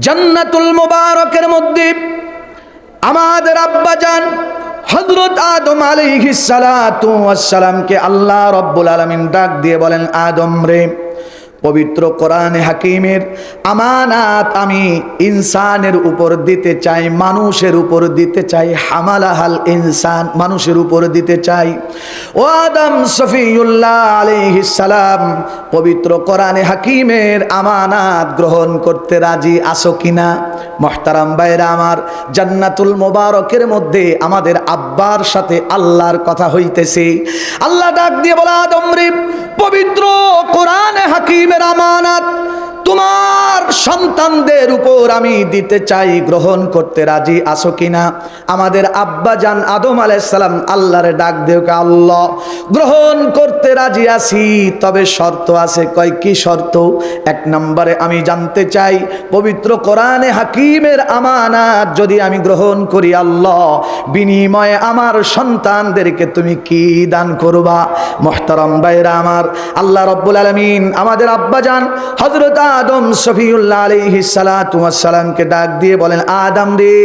জান্নাতুল মোবারকের মধ্যে আমাদের আব্বাজান হজরত আদম আলাইহিস সালাতু ওয়াস সালামকে আল্লাহ রব্বুল আলমিন ডাক দিয়ে বলেন, আদম রে পবিত্র কোরআনে হাকিমের আমানাত আমি ইনসানের উপর দিতে চাই, মানুষের উপর দিতে চাই, হামালাহাল ইনসান মানুষের উপর দিতে চাই। ও আদম সফিউল্লাহ সালাম, পবিত্র কোরআনে হাকিমের আমানাত গ্রহণ করতে রাজি আসো কিনা? মহতারাম বাইরা আমার, জান্নাতুল মোবারকের মধ্যে আমাদের আব্বার সাথে আল্লাহর কথা হইতেছে। আল্লাহ ডাক দিয়ে বলা, আদম পবিত্র কোরআনে আমানাত। তোমার সন্তানদের উপর আমি দিতে চাই, গ্রহণ করতে রাজি আসো কিনা? আমাদের আব্বা জান আদম আলাইসালাম আল্লাহর ডাক দেওকে আল্লাহ, গ্রহণ করতে রাজি আছি, তবে শর্ত আছে। কয়, কি শর্ত? এক নম্বরে আমি জানতে চাই, পবিত্র কোরআনে হাকিমের আমানাত যদি আমি গ্রহণ করি আল্লাহ, বিনিময়ে আমার সন্তানদেরকে তুমি কি দান করবা? মোহতারম বাইরা আমার, আল্লাহ রব্বুল আলমিন আমাদের আব্বা আব্বাজান হজরত আদম শফিউল্লাহ আলহি ডাক দিয়ে বলেন, আদম রে,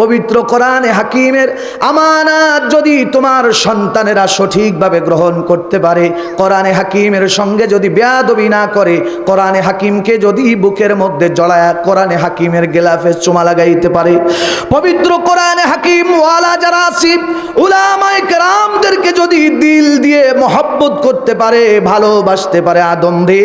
পবিত্র কোরআনে হাকিমের আমানাত যদি তোমার সন্তানেরা সঠিকভাবে গ্রহণ করতে পারে, কোরআনে হাকিমের সঙ্গে যদি বেয়াদবি না করে, কোরআনে হাকিমকে যদি বুকের মধ্যে জড়ায় কোরআনে হাকিমের গেলাফে চুমা লাগাইতে পারে, পবিত্র কোরআনে ওয়ালা যারা আছি, উলামায়ে কেরামদেরকে যদি দিল দিয়ে মহব্বত করতে পারে, ভালোবাসতে পারে আদম দে,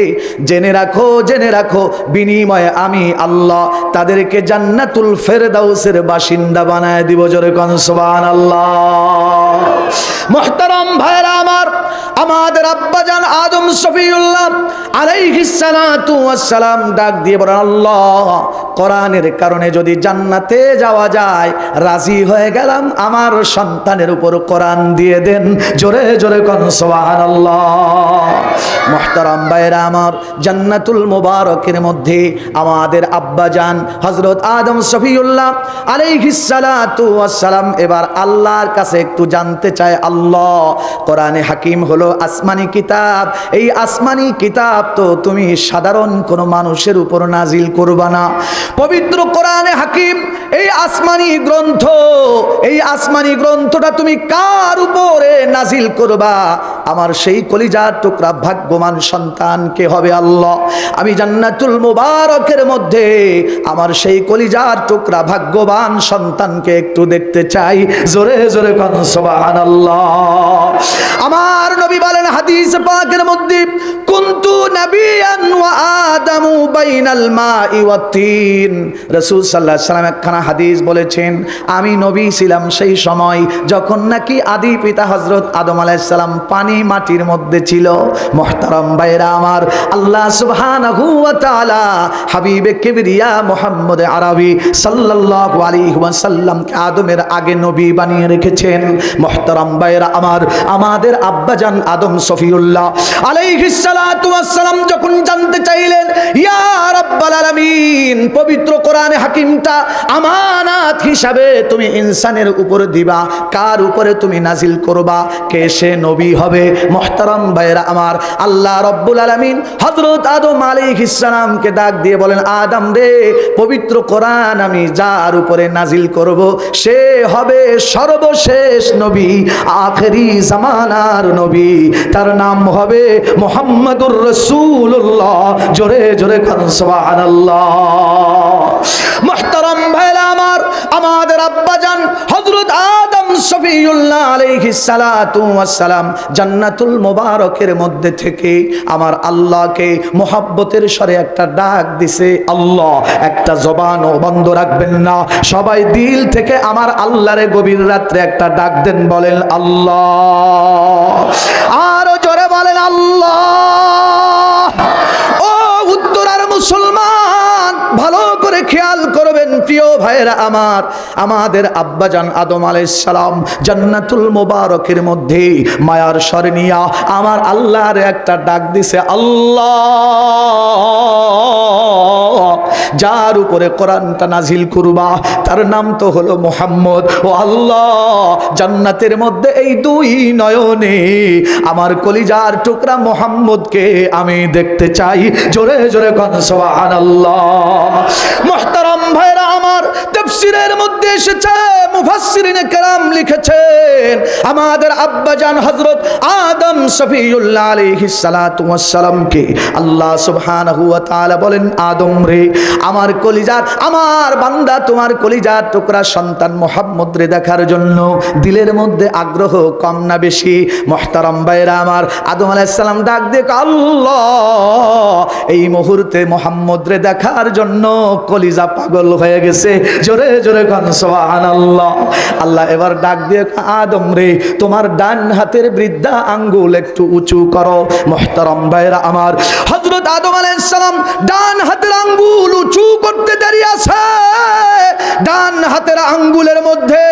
জেনে রাখো জেনে রাখো, বিনিময়ে আমি আল্লাহ তাদেরকে জান্নাতুল ফেরদাউসের বাসিন্দা বানায় দিব জোরে কোন, সুবহানাল্লাহ। মুহতারাম ভাইরা আমার, আমাদের আব্বাজান আদম শফিউল্লাহ আলাইহিস সালাতু ওয়াস সালাম ডাক দিয়ে বলেন, আল্লাহ, কোরআনের কারণে যদি জান্নাতে যাওয়া যায়, রাজি হয়ে গেলাম, আমার সন্তানের উপর কোরআন দিয়ে দেন। জোরে জোরে কোন, সুবহানাল্লাহ। মুহতারাম ভাইরা আমার, জান্নাতুল মুবারকের মধ্যে আমাদের আব্বাজান হজরত আদম শফিউল্লাহ আলাইহিস সালাতু ওয়াস সালাম এবার আল্লাহর কাছে একটু জানতে চায়, আল্লাহ, কোরআনে হাকিম হলো আসমানি কিতাব। এই আসমানি কিতাব তো তুমি সাধারণ কোনো মানুষের উপর নাজিল করবা না। পবিত্র কোরআনে হাকিম, এই আসমানি গ্রন্থ, এই আসমানি গ্রন্থটা তুমি কার উপরে নাজিল করবা? আমার সেই কলিজার টুকরা ভাগ্যবান সন্তানকে হবে আল্লাহ? আমি জান্নাতুল মুবারকের মধ্যে আমার সেই কলিজার টুকরা ভাগ্যবান সন্তানকে একটু দেখতে চাই। জোরে জোরে সুবহানাল্লাহ। আমার নবী বলেন হাদিস পাকের মধ্যে, কুনতু নাবিয়ান ওয়া আদামু বাইনাল মাই ওয়াত তিন। রাসূল সাল্লাল্লাহু আলাইহি সাল্লাম একখানা হাদিস বলেছেন, আমি নবী ছিলাম সেই সময় যখন নাকি আদি পিতা হযরত আদম আলাইহিস সালাম পানি মাটির মধ্যে ছিল। মুহতারাম ভাইরা আমার, আল্লাহ সুবহানাহু ওয়া হাবিবে কিবরিয়া মুহাম্মদ আরবি সাল্লাল্লাহু আলাইহি ওয়াসাল্লামকে আদমের আগে নবী বানিয়ে রেখেছেন। মুহতারাম ভাইরা আমার, আমাদের আব্বাজান আদম সফিউল্লাহ আলাইহিস সালাতু ওয়াসসালাম যখন জানতে চাইলেন, ইয়া পবিত্র কোরআনে হাকিমটা আমানাত হিসাবে তুমি ইনসানের উপরে দিবা, কার উপরে তুমি নাজিল করবা, কে সে নবী হবে? মুহতারাম ভাইরা আমার, আল্লাহ রব্বুল আলামিন হযরত আদম আলাইহিস সালামকে ডাক দিয়ে বলেন, আদম রে, পবিত্র কোরআন আমি যার উপরে নাজিল করব, সে হবে সর্বশেষ নবী, আখেরি জামানার নবী। তার নাম হবে মোহাম্মদুর রসুল্লাহ জোরে জোরে খান সুবহানাল্লাহ। মুহতারাম আমাদের আব্বাজান হযরত আদম শফিউল্লাহ আলাইহিস সালাতু সালাম জান্নাতুল মুবারকের মধ্যে থেকে আমার আল্লাহকে মোহাব্বতের স্বরে একটা ডাক দিছে, আল্লাহ, একটা জবানও বন্ধ রাখবেন না। সবাই দিল থেকে আমার আল্লাহরে গভীর রাত্রে একটা ডাক দেন, বলেন, আল্লাহ। আরও জোরে বলেন, আল্লাহ। প্রিয় ভাইয়েরা আমার, আমাদের আব্বাজান আদম সালাম জান্নাতুল মোবারকের মধ্যে মায়ার স্বরে নিয়া আমার আল্লাহর একটা ডাক দিছে, আল্লাহ, যার উপরে কোরআনটা নাজিল করবা তার নাম তো হলো মোহাম্মদ। ও আল্লাহ, জান্নাতের মধ্যে এই দুই নয়নে আমার কলিজার টুকরা মোহাম্মদকে আমি দেখতে চাই। জোরে জোরে মুহতারাম ভাইরা আমার মধ্যে এসেছে কেরাম লিখেছেন, আমাদের আব্বাজান হযরত আদম সফিউল্লাহ আলাইহিস সালাতু আল্লাহ সুবহানাহু ওয়া তাআলা বলেন, আদম রে, আমার কলিজার, আমার বান্দা তোমার কলিজার টুকরা সন্তান মোহাম্মদ রে দেখার জন্য দিলের মধ্যে আগ্রহ কম না বেশি। মোহতারাম ভাইরা আমার, আদম আলাইহিস সালাম ডাক দিয়ে আল্লাহ, এই মুহূর্তে মোহাম্মদ রে দেখার জন্য কলিজা পাগল হয়ে গেছে। জোরে জোরে কন, সুবহানাল্লাহ। আল্লাহ এবার ডাক দিয়ে আদম রে, তোমার ডান হাতের বৃদ্ধা আঙ্গুল একটু উঁচু করো। মোহতারাম ভাইরা আমার, হযরত আদম আলাইহিস সালাম ডান হাতের আঙ্গুল উঁচু করতে দেরি আছে। ডান হাতের আঙ্গুলের মধ্যে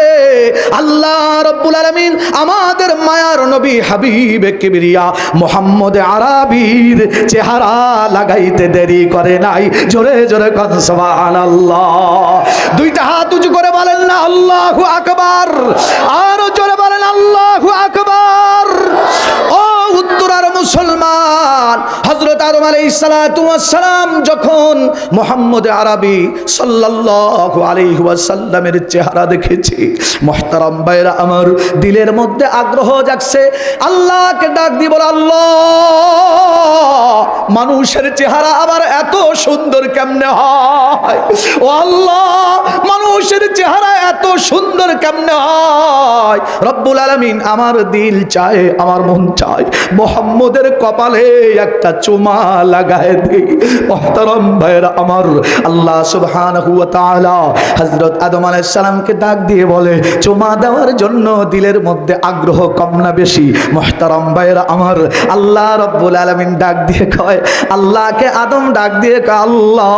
আল্লাহ রব্বুল আলামিন আমাদের মায়ার নবী হাবিব কিবরিয়া মোহাম্মদ আরাবির চেহারা লাগাইতে দেরি করে নাই। জোরে জোরে কন, সুবহানাল্লাহ। দুইটা হাত উঁচু করে বলেন না, আল্লাহু আকবার। আরও জোরে বলেন, আল্লাহু আকবার। ও উত্তরার মুসলমান। হযরত আদম আলাইহিস সালাতু সালাম যখন মোহাম্মদ আরবি সাল্লাল্লাহু আলাইহি ওয়াসাল্লামের চেহারা দেখেছি, মুহতারাম ভাইরা আমার দিলের মধ্যে আগ্রহ জাগছে। আল্লাহকে ডাক দিয়ে বলে, আল্লাহ, মানুষের চেহারা আবার এত সুন্দর কেমনে হয়? ও আল্লাহ, মানুষের চেহারা এত সুন্দর কেমনে হয়? রব্বুল আলামিন আমার দিল চায়, আমার মন চায়, মোহাম্মদের কপালে একটা চুমা লাগায় দিই। মহতারম ভাইরা আমার আল্লাহ তাআলা হযরত আদম সালামকে ডাক দিয়ে বলে, চুমা দেওয়ার জন্য দিলের মধ্যে আগ্রহ কম না বেশি? মহতারম ভাইরা আমার আল্লাহ রব্বুল আলামিন ডাক দিয়ে কয়, আল্লাহকে আদম ডাক দিয়ে কয়, আল্লাহ,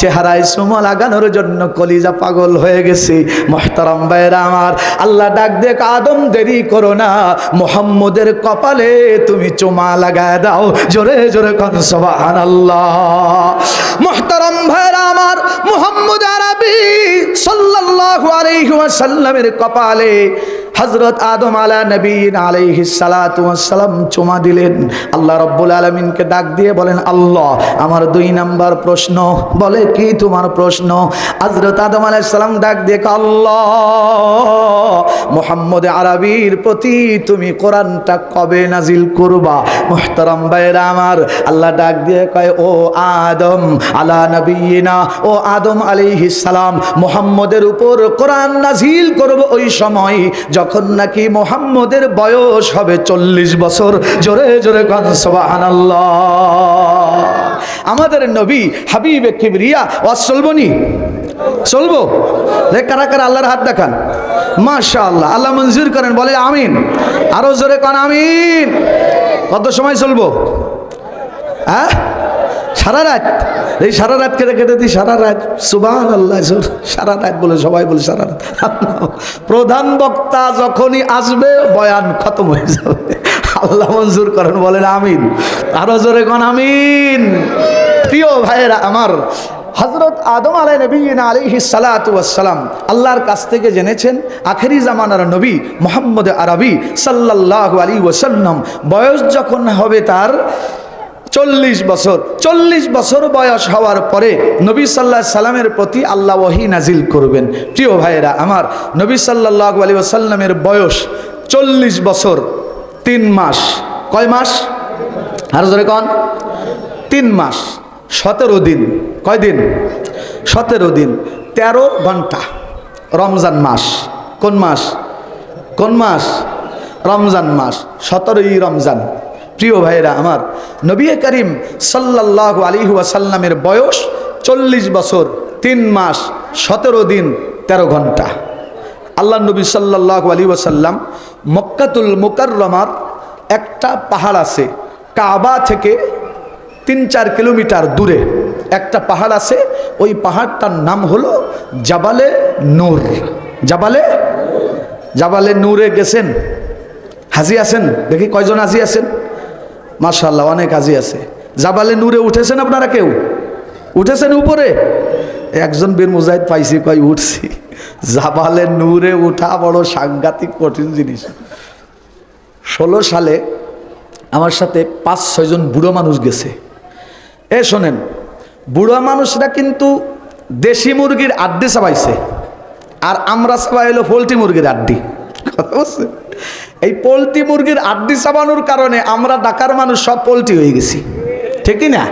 চেহারায় সুমা লাগানোর জন্য কলিজা পাগল হয়ে গেছে। মহতারম ভাইরা আমার আল্লাহ ডাক দিয়ে আদম দেরি করো না, মোহাম্মদের কপালে তুমি চুমা লাগায় দাও। জোরে জোরে কন, সুবহানাল্লাহ। আল্লাহ ভাইরা আমার, মোহাম্মদ আরবি সাল্লাল্লাহু আলাইহি ওয়াসাল্লামের কপালে হজরত আদম আলা নবীন আলাইহি সালাতু সালাম চুমা দিলেন। আল্লাহ রব্বুল আলমিনকে ডাক দিয়ে বলেন, আল্লাহ, আমার দুই নাম্বার প্রশ্ন। বলে, কি তোমার প্রশ্ন? হজরত আদম আলাইহিস সালাম ডাক দিয়ে আল্লাহ, মোহাম্মদ আরবির প্রতি তুমি কোরআনটা কবে নাজিল করবা? মোহতারাম ভাইরা আমার, আল্লাহ ডাক দিয়ে কয়, ও আদম আলা নবীনা, ও আদম আলাইহিস সালাম, মোহাম্মদের উপর কোরআন নাজিল করব ওই সময় যখন নাকি মোহাম্মদের বয়স হবে চল্লিশ বছর, জোরে জোরে আমাদের নবী হাবিবে কিবরিয়া চলবনি চলবো কারা কারা আল্লাহর হাত দেখান? মাশা আল্লাহ আল্লাহ মঞ্জুর করেন, বলে আমিন। আরও জোরে কান, আমিন। কত সময় চলবো? হ্যাঁ? সারা রাত? এই সারা রাত কেটে কেটে দিই, সারা রাত। সুবান আল্লাহ সারা রাত বলে, সবাই বলে সারা রাত। প্রধান বক্তা যখনই আসবে, বয়ান খতম হয়ে যাবে। আল্লাহ মঞ্জুর করেন, বলেন আমিন। আরও জোরে কন আমিন। প্রিয় ভাইয়েরা আমার হজরত আদম আলাই নবীন আলিহি সালাতাম আল্লাহর কাছ থেকে জেনেছেন, আখেরি জামানার নবী মোহাম্মদ আরবি সাল্লাহ আলী ওসাল্লাম বয়স যখন হবে তার চল্লিশ বছর চল্লিশ বছর বয়স হওয়ার পরে নবী সাল্লাহ সাল্লামের প্রতি আল্লাহ ওহি নাজিল করবেন। প্রিয় ভাইয়েরা, আমার নবী সাল্লাহ আলী ওসাল্লামের বয়স চল্লিশ বছর, তিন মাস। কয় মাস? আর ধরে কন। তিন মাস, সতেরো দিন। কয় দিন? সতেরো দিন, তেরো ঘণ্টা, রমজান মাস। কোন মাস? কোন মাস? রমজান মাস, সতেরোই রমজান। প্রিয় ভাইরা আমার নবী করিম সাল্লাহ আলী ওয়াসাল্লামের বয়স চল্লিশ বছর, তিন মাস, সতেরো দিন, তেরো ঘণ্টা। আল্লাহ নবী সাল্লাহ আলী ওয়াসাল্লাম মক্কাতুল মুকাররমার একটা পাহাড় আছে, কাবা থেকে তিন চার কিলোমিটার দূরে। একটা পাহাড় আছে, ওই পাহাড়টার নাম হলো জাবালে নূর। জাবালে? জাবালে নূরে গেছেন। হাজি আছেন? দেখি কয়জন হাজি আছেন? মাশাল্লাহ অনেক হাজি আছে। জাবালে নূরে উঠেছেন আপনারা কেউ? উঠেছেন উপরে? একজন বীর মুজাহিদ পাইছি কয় উঠছি। জাবালে নূরে উঠা বড় সাংঘাতিক কঠিন জিনিস। ষোলো সালে আমার সাথে পাঁচ ছয়জন বুড়ো মানুষ গেছে। এ শোনেন, বুড়ো মানুষরা কিন্তু দেশি মুরগির আড্ডি চাবাইছে আর আমরা চাবাই হলো পোলট্রি মুরগির আড্ডি। কথা বলছে এই পোলট্রি মুরগির আড্ডি চাবানোর কারণে আমরা ডাকার মানুষ সব পোলট্রি হয়ে গেছি। ঠিকই না?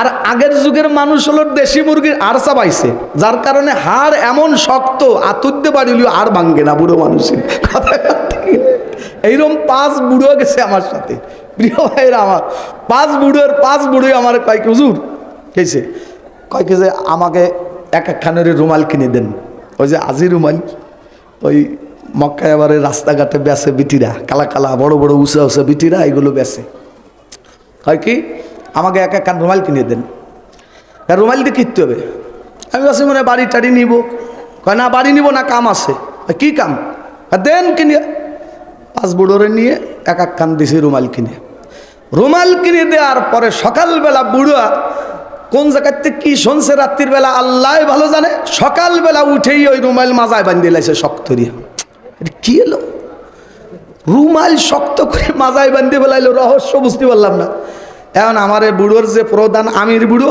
আর আগের যুগের মানুষ হলো দেশি মুরগির আড় চাবাইছে, যার কারণে হাড় এমন শক্ত আতুরতে পারিলেও আর ভাঙ্গে না বুড়ো মানুষের। কথা এইরকম পাঁচ বুড়ো গেছে আমার সাথে। প্রিয় ভাইরা আমার, পাঁচ বুড়োর পাঁচ বুড়োই আমার কয়েক হুজুর কেছে কয়েকে যে, আমাকে এক একখানের রুমাল কিনে দেন। ওই যে আজি রুমাল, ওই মক্কায় এবারে রাস্তাঘাটে বেসে বিটিরা, কালা কালা, বড় বড়, উঁচা উঁচা বিটিরা এগুলো বেসে হয় কি? আমাকে এক একখান রুমাল কিনে দেন। রুমাল দিয়ে কিনতে হবে। আমি বলছি, মনে বাড়ি টাড়ি নিব। কয়, না, বাড়ি নিব না, কাম আছে। কি কাম? দেন কিনে। পাঁচ বুড়োরে নিয়ে এক এক খান দিছি রুমাল কিনে। রুমাল কিনে দেওয়ার পরে সকালবেলা বুড়া কোন জায়গাতে কি শুনছে রাত্রির বেলা আল্লাহ ভালো জানে। সকালবেলা উঠেই ওই রুমাল মাজায় বান্ধিয়ে লাইছে দিয়ে। কি এলো রুমাল শক্ত করে মাজায় বান্ধিয়ে বেলাইলো, রহস্য বুঝতে পারলাম না। এখন আমার বুড়োর যে প্রধান আমির বুড়ো,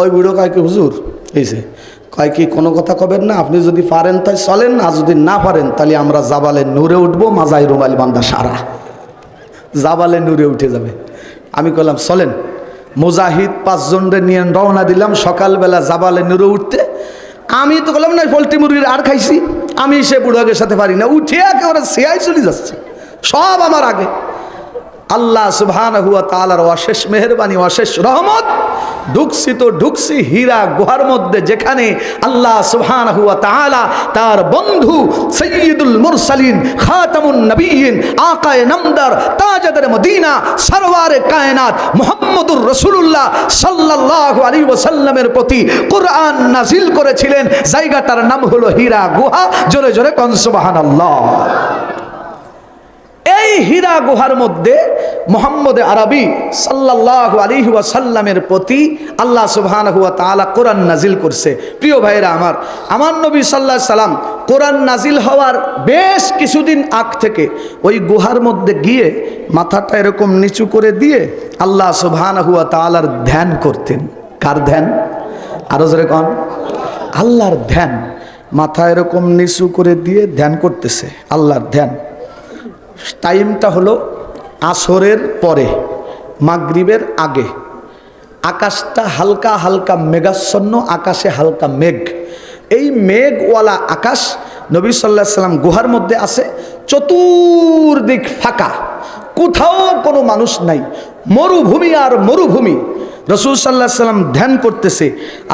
ওই বুড়ো কয় কি, হুজুর এইছে কয় কি, কোনো কথা কবেন না? আপনি যদি পারেন তাই চলেন, আর যদি না পারেন তাহলে আমরা জাবালে নূরে উঠবো, মাজায় রুমাল বান্ধা সারা। জাবালে নূরে উঠে যাবে। আমি কইলাম, চলেন। মুজাহিদ পাঁচজনরে নিয়ে রওনা দিলাম, সকালবেলা জাবালে নূরে উঠতে। আমি তো বললাম না, পোলট্রি মুরগির আর খাইছি। আমি সে বুড়োগের সাথে পারি না। উঠে একেবারে সেয়াই চলে যাচ্ছে। সব আমার আগে। আল্লাহ সুবহান হুয়া তালার অশেষ মেহরবানি, অশেষ রহমত, ঢুকছি তো ঢুকছি হীরা গুহার মধ্যে যেখানে আল্লাহ সুবহান হুয়া তাআলা তার বন্ধু সৈয়দুল মুরসালিন, খাতামুন নবীন আকায়ে নামদার, তাজাদের মদিনা, সরওয়ারে কায়নাত মোহাম্মদুর রাসূলুল্লাহ সাল্লাল্লাহু আলী ওসাল্লামের প্রতি কোরআন নাজিল করেছিলেন। জায়গাটার নাম হলো হীরা গুহা। জোরে জোরে কন সুবহানাল্লাহ। এই হীরা গুহার মধ্যে মোহাম্মদ আরবি সাল্লাহ আলী সাল্লামের প্রতি আল্লাহ সুবহান হুয়া তালা কোরআন নাজিল করছে। প্রিয় ভাইরা আমার আমার নবী সাল্লাহ সাল্লাম কোরআন নাজিল হওয়ার বেশ কিছুদিন আগ থেকে ওই গুহার মধ্যে গিয়ে মাথাটা এরকম নিচু করে দিয়ে আল্লাহ সুবহান হুয়া তালার ধ্যান করতেন। কার ধ্যান? আরও জোরে কন। আল্লাহর ধ্যান। মাথা এরকম নিচু করে দিয়ে ধ্যান করতেছে। আল্লাহর ধ্যান। টাইমটা হলো আসরের পরে, মাগরিবের আগে। আকাশটা হালকা হালকা মেঘাচ্ছন্ন, আকাশে হালকা মেঘ। এই মেঘওয়ালা আকাশ নবী সাল্লাহ সাল্লাম গুহার মধ্যে আছে, চতুর্দিক ফাঁকা। কোথাও কোনো মানুষ নাই। মরুভূমি আর মরুভূমি রসুল সাল্লাহ সাল্লাম ধ্যান করতেছে।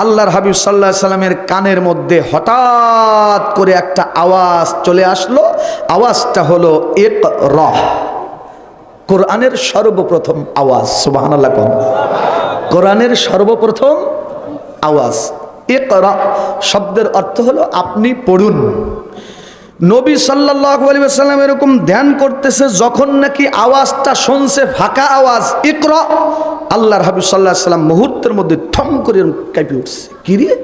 আল্লাহর হাবিব সাল্লাহ সাল্লামের কানের মধ্যে হঠাৎ করে একটা আওয়াজ চলে আসলো। আওয়াজটা হলো এক রহ কোরআনের সর্বপ্রথম আওয়াজ সুবাহ কোরআনের সর্বপ্রথম আওয়াজ এক শব্দের অর্থ হলো, আপনি পড়ুন। নবী সাল্লাহ এরকম ধ্যান করতেছে, যখন নাকি আওয়াজটা শুনছে, ফাঁকা আওয়াজ, ইকর। আল্লাহর হাবিব সাল্লাহ সাল্লাম মুহূর্তের মধ্যে থম করে কাঁপে উঠছে। কিরে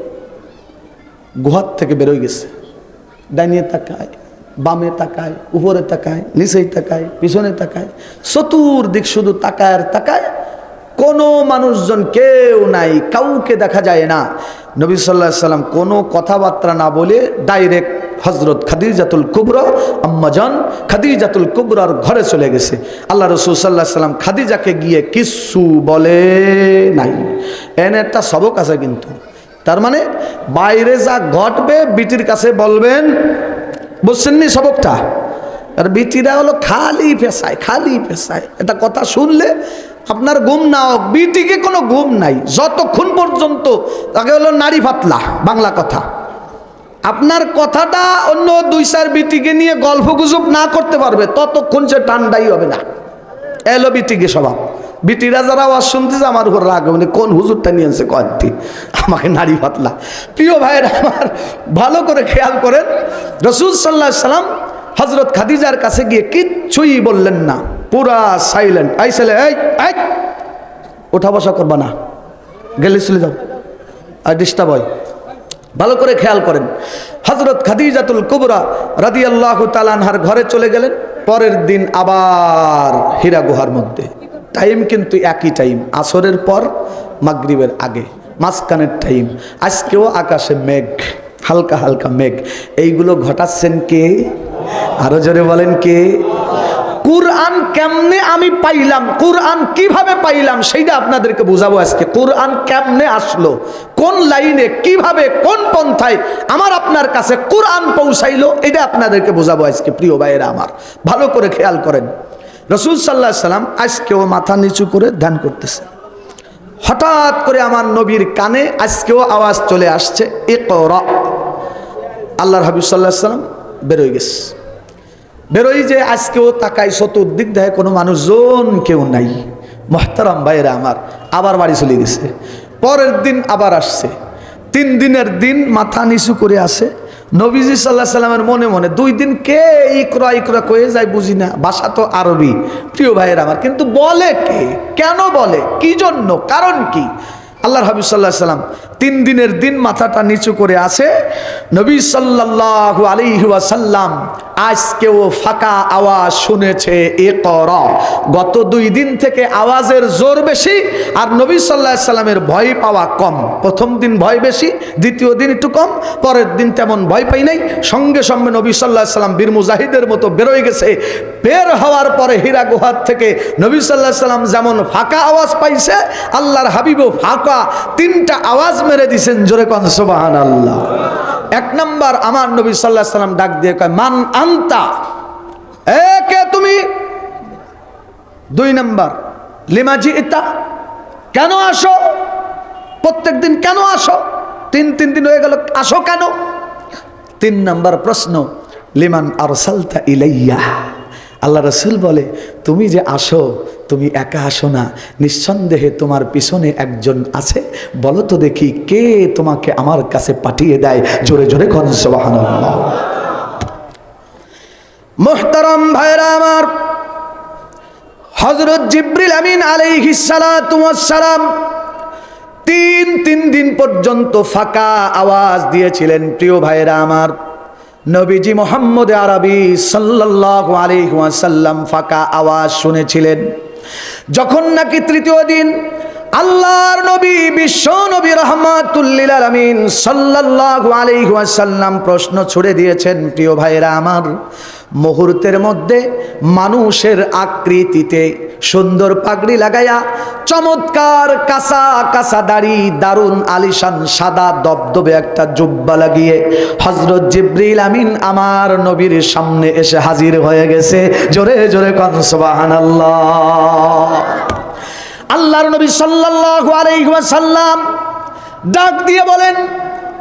গুহার থেকে বেরোয় গেছে। ডাইনিয়ে তাকায়, বামে তাকায়, উপরে তাকায়, নিচেই তাকায়, পিছনে তাকায়। চতুর্দিক শুধু তাকায় আর তাকায়। কোনো মানুষজন কেউ নাই, কাউকে দেখা যায় না। নবী সাল্লাহ সাল্লাম কোনো কথাবার্তা না বলে ডাইরেক্ট হজরত খাদিজাতুল কুবরা আম্মাজান খাদিজাতুল কুবরার ঘরে চলে গেছে। আল্লাহ রসুল সাল্লাহ সাল্লাম খাদিজাকে গিয়ে কিচ্ছু বলে নাই। এনে একটা সবক আছে কিন্তু। তার মানে বাইরে যা ঘটবে, বিটির কাছে বলবেন বুঝছেন নি সবকটা? আর বিটিরা হলো খালি পেশায় খালি পেশায়। এটা কথা শুনলে আপনার ঘুম না হোক, বিটিকে কোনো ঘুম নাই। যতক্ষণ পর্যন্ত তাকে হলো নারী পাতলা বাংলা কথা। আপনার কথাটা অন্য দুই চার বিটিকে নিয়ে গল্প গুজব না করতে পারবে, ততক্ষণ সে ঠান্ডাই হবে না। এলো বিটিকে স্বভাব। বিটিরা যারা আওয়াজ শুনতেছে, আমার উপর রাগ মানে কোন হুজুরটা নিয়ে আনছে কয়েকটি আমাকে নারী পাতলা। প্রিয় ভাইয়ের আমার, ভালো করে খেয়াল করেন। রসুল সাল্লাহ সাল্লাম হজরত খাদিজার কাছে গিয়ে কিচ্ছুই বললেন না। পুরা সাইলেন্ট আই ছেলে, এই এই, ওঠা বসা করবা না। গেলে চলে যাও। আর ডিস্টার্ব হয়। ভালো করে খেয়াল করেন। হজরত খাদিজাতুল কুবরা রাদি আল্লাহ তালানহার ঘরে চলে গেলেন, পরের দিন আবার হীরা গুহার মধ্যে। টাইম কিন্তু একই টাইম, আসরের পর মাগরিবের আগে, মাঝখানের টাইম। আজকেও আকাশে মেঘ, হালকা হালকা মেঘ। এইগুলো ঘটাচ্ছেন কে? আরও জোরে বলেন কে? কুরআন কেমনে আমি পাইলাম? কুরআন কীভাবে পাইলাম? সেইটা আপনাদেরকে বোঝাবো আজকে। কুরআন কেমনে আসলো? কোন লাইনে, কীভাবে, কোন পন্থায় আমার আপনার কাছে কুরআন পৌঁছাইলো? এটা আপনাদেরকে বোঝাবো আজকে, প্রিয় ভাইয়েরা আমার। ভালো করে খেয়াল করেন। রসুল সাল্লাহ সাল্লাম আজকেও মাথা নিচু করে ধ্যান করতেছে হঠাৎ করে আমার নবীর কানে আজকেও আওয়াজ চলে আসছে এ আল্লাহর হাবিব সাল্লাহ সাল্লাম বেরোয় গেছে। বেরোই যে আজকেও তাকাই চতুর্দিক দেয় কোনো মানুষজন কেউ নাই। মহতারাম ভাইরা আমার, আবার বাড়ি চলে গেছে। পরের দিন আবার আসছে। তিন দিনের দিন মাথা নিচু করে আসে নবীজি সাল্লাহ সাল্লামের মনে মনে দুই দিন কে ইকরা ইকরা কয়ে যায় বুঝি না। ভাষা তো আরবি। প্রিয় ভাইয়ের আমার, কিন্তু বলে কে? কেন বলে? কি জন্য? কারণ কি? আল্লাহর হাবিব সাল্লাহ সাল্লাম তিন দিনের দিন মাথাটা নিচু করে আসে নবী সাল্লাহ আলিহাসাল্লাম আজকেও ফাঁকা আওয়াজ শুনেছে এ কর গত দুই দিন থেকে আওয়াজের জোর বেশি আর নবী সাল্লাহ সাল্লামের ভয় পাওয়া কম। প্রথম দিন ভয় বেশি, দ্বিতীয় দিন একটু কম, পরের দিন তেমন ভয় পাই নাই। সঙ্গে সঙ্গে নবী সাল্লাহ সাল্লাম বীর মুজাহিদের মতো বেরোয় গেছে। বের হওয়ার পরে হীরা গুহার থেকে নবী সাল্লাহ সাল্লাম যেমন ফাঁকা আওয়াজ পাইছে, আল্লাহর হাবিবও ফাঁকা তিনটা আওয়াজ মেরে দিছেন, জোরে কন সোবাহান আল্লাহ এক নম্বর আমার নবী সাল্লাহ সাল্লাম ডাক দিয়ে কয়, মান আন্তা? এ, কে তুমি? দুই নম্বর লিমাজি ইতা কেন আসো? প্রত্যেক দিন কেন আসো? তিন তিন দিন হয়ে গেল, আসো কেন? তিন নম্বর প্রশ্ন, লিমান আরসালতা ইলাইয়া? আল্লাহ রসুল বলে, তুমি যে আসো, তুমি একা আসো না। নিঃসন্দেহে তোমার পিছনে একজন আছে। বলো তো দেখি কে তোমাকে আমার কাছে পাঠিয়ে দেয়? জোরে জোরে কনসবাহান মোহতারাম ভাইরা আমার হজরত জিব্রিল আমিন আলাইহিসালাম তিন তিন দিন পর্যন্ত ফাঁকা আওয়াজ দিয়েছিলেন। প্রিয় ভাইরা আমার নবীজি মোহাম্মদ আরবি সাল্লাহ আলিহাসাল্লাম ফাঁকা আওয়াজ শুনেছিলেন। যখন নাকি তৃতীয় দিন আল্লাহর নবী, বিশ্ব নবী রহমাতুল্লিল আলিহাসাল্লাম প্রশ্ন ছুড়ে দিয়েছেন, প্রিয় ভাইরা আমার মুহূর্তের মধ্যে মানুষের আকৃতিতে সুন্দর পাগড়ি লাগাইয়া চমৎকার কাঁচা কাঁচা দাড়ি দারুণ আলিশান সাদা দবদবে একটা জুব্বা লাগিয়ে হজরত জিব্রিল আমিন আমার নবীর সামনে এসে হাজির হয়ে গেছে। জোরে জোরে কনসবাহান আল্লাহর নবী ওয়াসাল্লাম ডাক দিয়ে বলেন,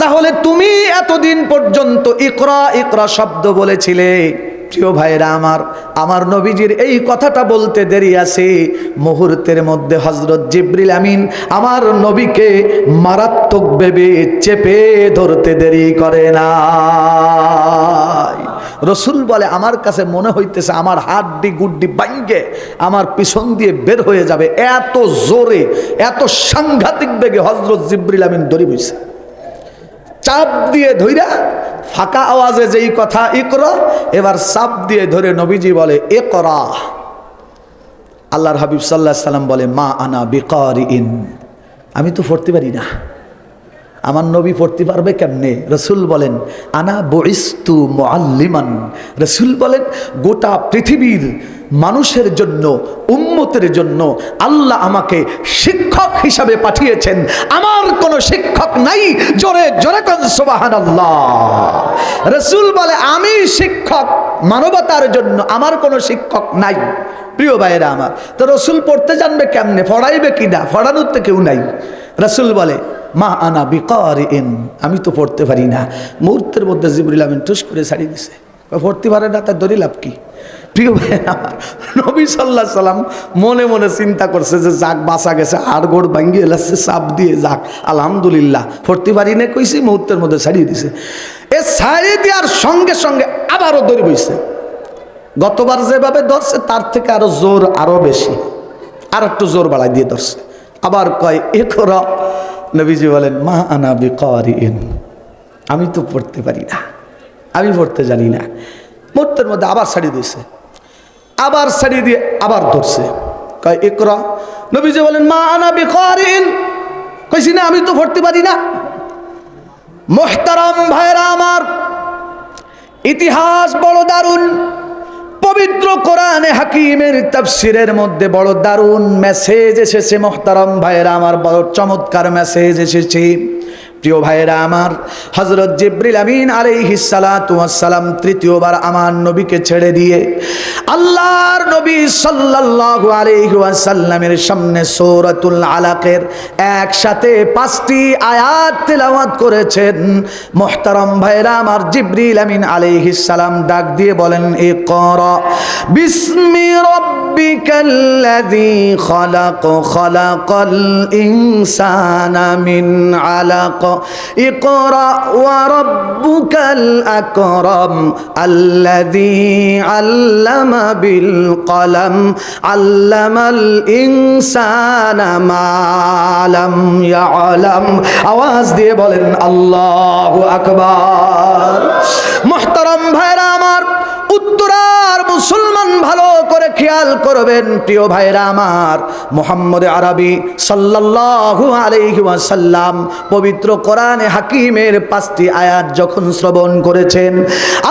তাহলে তুমি এতদিন পর্যন্ত ইকরা ইকরা শব্দ বলেছিলে। প্রিয় ভাইরা আমার আমার নবীজির এই কথাটা বলতে দেরি আছে। মুহূর্তের মধ্যে হজরত জিব্রিল আমিন আমার নবীকে মারাত্মক ভেবে চেপে ধরতে দেরি করে না রসুল বলে, আমার কাছে মনে হইতেছে আমার হাড্ডি গুড্ডি বাঙ্গে আমার পিছন দিয়ে বের হয়ে যাবে। এত জোরে, এত সাংঘাতিক বেগে হজরত জিব্রিল আমিন দড়ি বইছে। চাপ দিয়ে ধইরা ফাঁকা আওয়াজে যেই কথা ই করো এবার চাপ দিয়ে ধরে নবীজি বলে এ করা আল্লাহর হাবিব সাল্লাহ সাল্লাম বলে, মা আনা বেকারি ইন আমি তো পড়তে পারি না। আমার নবী পড়তে পারবে কেমনে? রসুল বলেন, আনা বইস্তু মোয়াল্লিমান রসুল বলেন, গোটা পৃথিবীর মানুষের জন্য, উম্মতের জন্য আল্লাহ আমাকে শিক্ষক হিসাবে পাঠিয়েছেন। আমার কোনো শিক্ষক নাই, জোরে জোরে আল্লাহ রসুল বলে, আমি শিক্ষক, মানবতার জন্য আমার কোনো শিক্ষক নাই। প্রিয় ভাইয়েরা আমার, তো রসুল পড়তে জানবে কেমনে, পড়াইবে কি না পড়ানোর তো কেউ নাই। রসুল বলে, মা আনা বিকার ইন আমি তো পড়তে পারি না। মুহূর্তের মধ্যে জিবরুল আমিন টুস করে ছাড়িয়ে দিছে। পড়তে পারে না, তার দড়ি লাভ কি? প্রিয় ভাই আমার নবী সাল্লাহ সাল্লাম মনে মনে চিন্তা করছে যে যাক, বাঁচা গেছে, আর গোড় ভাঙ্গিয়ে এলাচ্ছে চাপ দিয়ে যাক, আলহামদুলিল্লাহ। পড়তে পারি নে কইছি, মুহূর্তের মধ্যে ছাড়িয়ে দিছে। এ ছাড়িয়ে দেওয়ার সঙ্গে সঙ্গে আবারও দড়ি বইছে। গতবার যেভাবে ধরছে, তার থেকে আরও জোর, আরও বেশি। আর একটু জোর বাড়াই দিয়ে ধরছে। আবার কয়, এ কর। নবীজি বলেন, মা আনা বিকারিন। আমি তো পড়তে পারি না। আমি পড়তে জানি না। মুহূর্তের মধ্যে আবার শাড়ি দিয়েছে আবার শাড়ি দিয়ে আবার ধরছে। কয়, ইকরা। নবীজি বলেন, মা আনা বিকারিন কইছি, না, আমি তো পড়তে পারি না। মোহতারাম ভাইরা আমার, ইতিহাস বড় দারুণ। পবিত্র কোরআনে হাকিমের তাফসিরের মধ্যে বড় দারুণ মেসেজ এসেছে, মোহতারাম ভাইরা আমার, বড় চমৎকার মেসেজ এসেছে। প্রিয় ভাইরা আমার হজরত জিব্রিল আমিন আলাইহিসালাম তৃতীয়বার আমার নবীকে ছেড়ে দিয়ে আল্লাহর নবী সাল্লাল্লাহু আলাইহি ওয়াসাল্লামের সামনে সূরাতুল আলাকের একসাথে পাঁচটি আয়াত তেলাওয়াত করেছেন। মোহতারাম ভাইরা আমার, জিব্রিল আমিন আলাইহিস সালাম ডাক দিয়ে বলেন এ কর বিসমি রাব্বিকাল্লাযী খলাক, খলাকাল ইনসানা মিন আলাক। ইকরা ওয়া রাব্বুকাল আকরাম আল্লাযী আল্লামা বিল কলম, আল্লামাল ইনসানা মা লাম ইয়ালাম। আওয়াজ দিয়ে বলেন, আল্লাহু আকবার। খেয়াল করবেন, প্রিয় ভাইরা আমার, মোহাম্মদ আরবি সাল্লাল্লাহু আলাইহি ওয়াসাল্লাম পবিত্র কোরআনে হাকিমের পাঁচটি আয়াত যখন শ্রবণ করেছেন,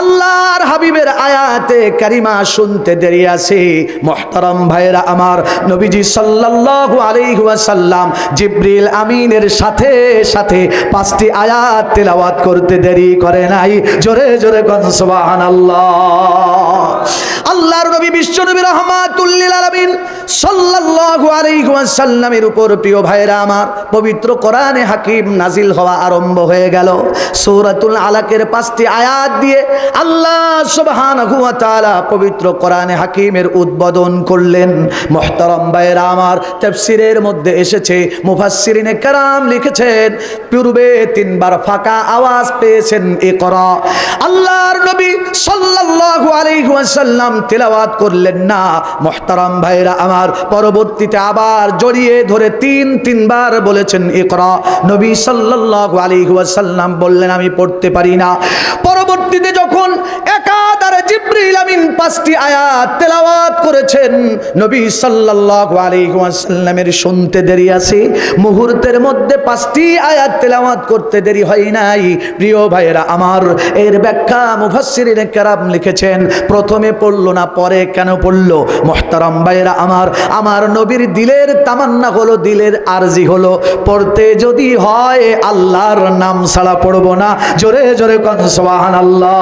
আল্লাহর হাবিবের আয়াতে কারিমা শুনতে দেরি আছে। মোহতারাম ভাইরা আমার, নবীজি সাল্লাল্লাহু আলাইহি ওয়াসাল্লাম জিব্রিল আমিনের সাথে সাথে পাঁচটি আয়াত তেলাওয়াত করতে দেরি করে নাই। জোরে জোরে কোন, সুবহানাল্লাহ। আল্লাহর নবী বিশ্ব নবী হাকিম নাজিল হওয়া আরম্ভ হয়ে গেল। আলাকের পাঁচটি আয়াত দিয়ে আল্লাহ পবিত্র হাকিমের উদ্বোধন করলেন। মুহতারাম ভাইরা আমার, তাফসীরের মধ্যে এসেছে, মুফাসসিরিনে কারাম লিখেছেন, পূর্বে তিনবার ফাঁকা আওয়াজ পেয়েছেন এ ইকরা। আল্লাহর নবী সাল্লাল্লাহু আলাইহি ওয়াসাল্লাম তেলাওয়াত করলেন, না, মুহতারাম ভাইরা আমার, পরবর্তীতে আবার জড়িয়ে ধরে তিন, তিনবার বলেছেন, ইকরা। নবী সাল্লাল্লাহু আলাইহি ওয়াসাল্লাম বললেন, আমি পড়তে পারি না। পরবর্তীতে যখন পাঁচটি আয়াত তেলাওয়াত করেছেন। নবী সাল্লাল্লাহু আলাইহি ওয়াসাল্লামের শুনতে দেরি আছে। মুহূর্তের মধ্যে পাঁচটি আয়াত তেলাওয়াত করতে দেরি হয় নাই। প্রিয় ভাইয়েরা আমার, এর ব্যাখ্যা মুফাসসিরিনে কেরাম লিখেছেন, প্রথমে পড়ল না, পরে কেন পড়ল? মোহতারাম ভাইয়েরা আমার আমার নবীর দিলের তামান্না হলো, দিলের আরজি হলো। পড়তে যদি হয়, আল্লাহর নাম ছাড়া পড়ব না। জোরে জোরে কন সোহান আল্লাহ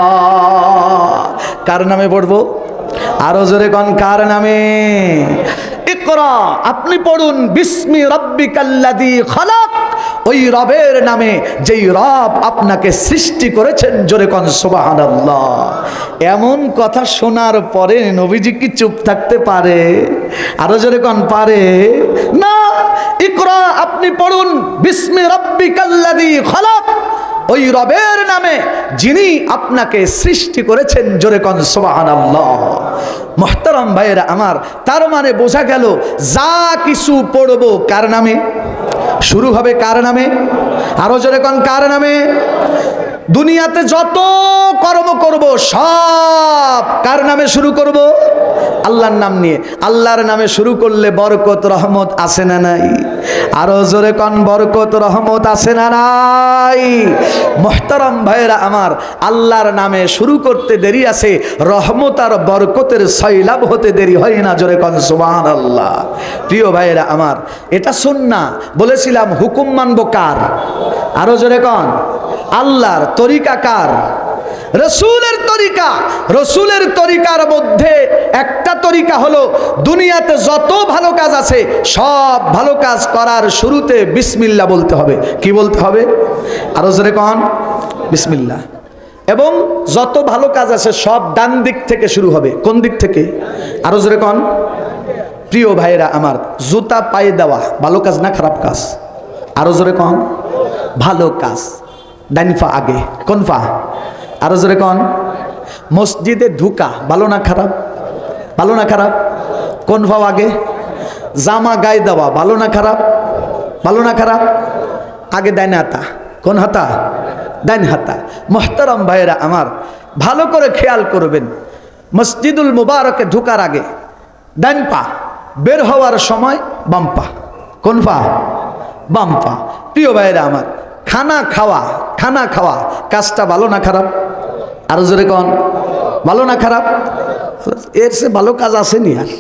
কার নামে পড়ব? আরও জোরে কন, কার নামে? আপনি পড়ুন, বিস্মি রব্বিকাল্লাযী খালাক। ওই রবের নামে, যেই রব আপনাকে সৃষ্টি করেছেন, জোরে কন, সুবহানাল্লাহ। এমন কথা শোনার পরে নবীজি কি চুপ থাকতে পারে? আরও জোরে কন, পারে? না, ইকরা, আপনি পড়ুন, বিস্মি রব্বিকাল্লাযী খালাক। ওই রবের নামে যিনি আপনাকে সৃষ্টি করেছেন, জোরে কন, সুবহানাল্লাহ। মোহতারাম ভাইয়েরা আমার, তার মানে বোঝা গেল, যা কিছু পড়ব কার নামে? শুরু হবে কার নামে? আরও জোরে কন, কার নামে? দুনিয়াতে যত কর্ম করব, সব কার নামে শুরু করব? আল্লাহর নাম নিয়ে। আল্লাহর নামে শুরু করলে বরকত, রহমত আসে না নাই? আরও জোরে কন, বরকত, রহমত আসে না নাই? মোহতারাম ভাইরা আমার, আল্লাহর নামে শুরু করতে দেরি আছে, রহমত আর বরকতের সৈলাভ হতে দেরি হয় না, জোরে কন সুবান আল্লাহ প্রিয় ভাইরা আমার, এটা শুন না বলেছিলাম, হুকুম মানব কার? আরও জোরে কন, আল্লাহর তরিকা কার? রসুলের তরিকা, রসুলের তরিকার মধ্যে একটা তরিকা হলো, দুনিয়াতে যত ভালো কাজ আছে, সব ভালো কাজ করার শুরুতে বিসমিল্লা বলতে হবে। কি বলতে হবে? আরও জোরে কন, বিসমিল্লা। এবং যত ভালো কাজ আছে, সব ডান দিক থেকে শুরু হবে। কোন দিক থেকে? আরও জোরে কন। প্রিয় ভাইরা আমার, জুতা পায়ে দেওয়া, ভালো কাজ না খারাপ কাজ? আরও জোরে কন। ভালো কাজ। ডাইন পা আগে, কোন পা আরও জোরে কন। মসজিদে ঢুকা, ভালো না খারাপ? ভালো না খারাপ? কোন পাও আগে? জামা গায়ে দেওয়া, ভালো না খারাপ? ভালো না খারাপ? আগে ডাইন হাতা। কোন হাতা? ডাইন হাতা। মোহতারাম ভাইয়েরা আমার, ভালো করে খেয়াল করবেন। মসজিদুল মুবারকে ঢুকার আগে ডাইন পা, বের হওয়ার সময় বাম পা। কোন পা? বাম পা। প্রিয় ভাইয়েরা আমার খানা খাওয়া খানা খাওয়া, কাজটা ভালো না খারাপ? আরও জোরে কন, ভালো না খারাপ? এর সে ভালো কাজ আসেনি আর।